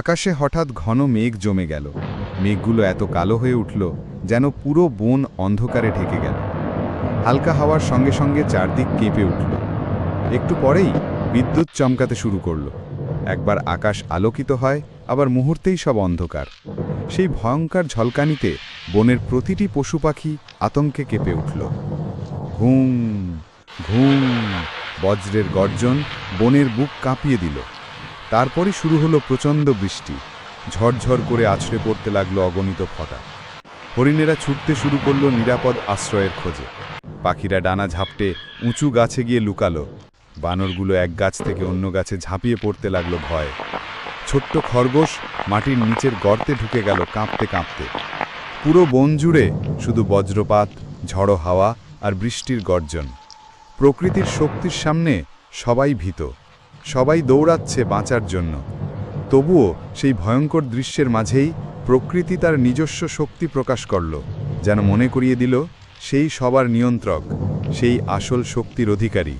আকাশে হঠাৎ ঘন মেঘ জমে গেল। মেঘগুলো এত কালো হয়ে উঠল যেন পুরো বন অন্ধকারে ঢেকে গেল। হালকা হাওয়ার সঙ্গে সঙ্গে চারদিক কেঁপে উঠল। একটু পরেই বিদ্যুৎ চমকাতে শুরু করল। একবার আকাশ আলোকিত হয়, আবার মুহূর্তেই সব অন্ধকার। সেই ভয়ঙ্কর ঝলকানিতে বনের প্রতিটি পশু পাখি আতঙ্কে কেঁপে উঠল। ঘুম ঘুম, বজ্রের গর্জন বনের বুক কাঁপিয়ে দিল। তারপরে শুরু হলো প্রচণ্ড বৃষ্টি। ঝরঝর করে আছড়ে পড়তে লাগল অগণিত ফটা। হরিণেরা ছুটতে শুরু করল নিরাপদ আশ্রয়ের খোঁজে। পাখিরা ডানা ঝাপটে উঁচু গাছে গিয়ে লুকালো। বানরগুলো এক গাছ থেকে অন্য গাছে ঝাঁপিয়ে পড়তে লাগল ভয়। ছোট্ট খরগোশ মাটির নিচের গর্তে ঢুকে গেল কাঁপতে কাঁপতে। পুরো বন জুড়ে শুধু বজ্রপাত, ঝড়ো হাওয়া আর বৃষ্টির গর্জন। প্রকৃতির শক্তির সামনে সবাই ভীত। সবাই দৌড়াচ্ছে বাঁচার জন্য। তবুও সেই ভয়ঙ্কর দৃশ্যের মাঝেই প্রকৃতি তার নিজস্ব শক্তি প্রকাশ করল, যেন মনে করিয়ে দিল, সেই সবার নিয়ন্ত্রক, সেই আসল শক্তির অধিকারী।